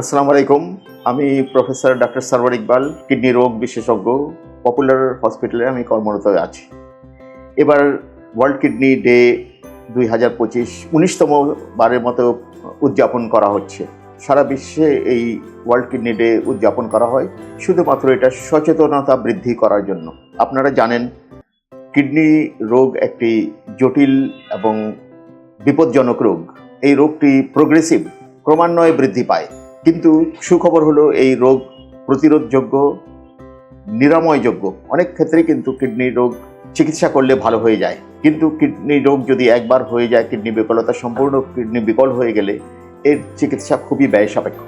আসসালামু আলাইকুম। আমি professor doctor Sarwar Iqbal, kidney রোগ বিশেষজ্ঞ, পপুলার হসপিটালে আমি কর্মরত আছি। এবার ওয়ার্ল্ড কিডনি ডে দুই হাজার পঁচিশ, উনিশতম বারের মতো উদযাপন করা হচ্ছে। সারা বিশ্বে এই ওয়ার্ল্ড কিডনি ডে উদযাপন করা হয়, শুধুমাত্র এটা সচেতনতা বৃদ্ধি করার জন্য। আপনারা জানেন, কিডনি রোগ একটি জটিল এবং বিপজ্জনক রোগ। এই রোগটি প্রোগ্রেসিভ ক্রমান্বয়ে বৃদ্ধি পায়। কিন্তু সুখবর হলো এই রোগ প্রতিরোধযোগ্য, নিরাময়যোগ্য। অনেক ক্ষেত্রে কিন্তু কিডনি রোগ চিকিৎসা করলে ভালো হয়ে যায়। কিন্তু কিডনি রোগ যদি একবার হয়ে যায়, কিডনি বিকলতা সম্পূর্ণ কিডনি বিকল হয়ে গেলে এর চিকিৎসা খুবই ব্যয় সাপেক্ষ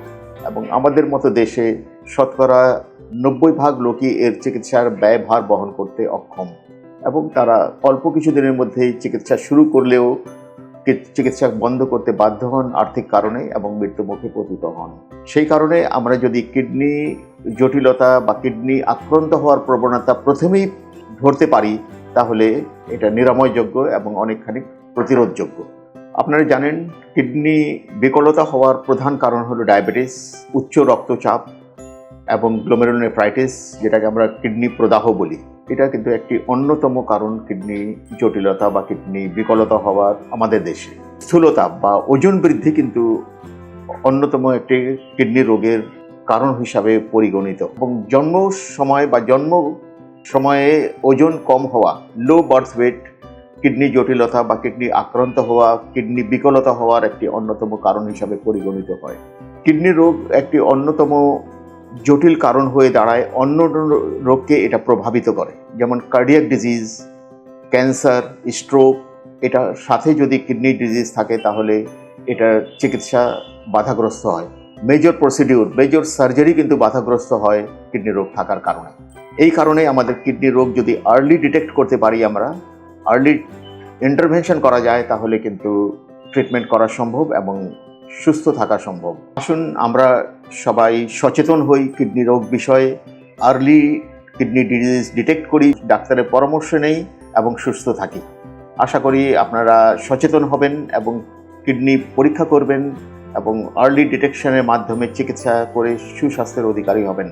এবং আমাদের মতো দেশে শতকরা নব্বই ভাগ লোকই এর চিকিৎসার ব্যয়ভার বহন করতে অক্ষম। এবং তারা অল্প কিছু দিনের মধ্যেই চিকিৎসা শুরু করলেও চিকিৎসা বন্ধ করতে বাধ্য হন আর্থিক কারণে এবং মৃত্যুমুখে পতিত হন। সেই কারণে আমরা যদি কিডনি জটিলতা বা কিডনি আক্রান্ত হওয়ার প্রবণতা প্রথমেই ধরতে পারি, তাহলে এটা নিরাময়যোগ্য এবং অনেকখানি প্রতিরোধযোগ্য। আপনারা জানেন, কিডনি বিকলতা হওয়ার প্রধান কারণ হলো ডায়াবেটিস, উচ্চ রক্তচাপ এবং গ্লোমেরুলোনেফ্রাইটিস যেটাকে আমরা কিডনি প্রদাহ বলি। এটা কিন্তু একটি অন্যতম কারণ কিডনি জটিলতা বা কিডনি বিকলতা হওয়ার আমাদের দেশে। স্থূলতা বা ওজন বৃদ্ধি কিন্তু অন্যতম একটি কিডনি রোগের কারণ হিসাবে পরিগণিত। এবং জন্ম সময় বা জন্ম সময়ে ওজন কম হওয়া লো বার্থ ওয়েট কিডনি জটিলতা বা কিডনি আক্রান্ত হওয়া, কিডনি বিকলতা হওয়ার একটি অন্যতম কারণ হিসাবে পরিগণিত হয়। কিডনি রোগ একটি অন্যতম জটিল কারণ হয়ে দাঁড়ায়, অন্য রোগকে এটা প্রভাবিত করে। যেমন কার্ডিয়াক ডিজিজ ক্যান্সার স্ট্রোক এটার সাথে যদি কিডনি ডিজিজ থাকে তাহলে এটার চিকিৎসা বাধাগ্রস্ত হয়। মেজর প্রসিডিউর মেজর সার্জারি কিন্তু বাধাগ্রস্ত হয় কিডনি রোগ থাকার কারণে। এই কারণে আমাদের কিডনি রোগ যদি আর্লি ডিটেক্ট করতে পারি আমরা আর্লি ইন্টারভেনশন করা যায় তাহলে কিন্তু ট্রিটমেন্ট করা সম্ভব এবং সুস্থ থাকা সম্ভব। আসুন আমরা সবাই সচেতন হই কিডনি রোগ বিষয়ে। আর্লি কিডনি ডিজিজ ডিটেক্ট করি, ডাক্তারের পরামর্শ নেই এবং সুস্থ থাকি। আশা করি আপনারা সচেতন হবেন এবং কিডনি পরীক্ষা করবেন এবং আর্লি ডিটেকশনের মাধ্যমে চিকিৎসা করে সুস্বাস্থ্যের অধিকারী হবেন।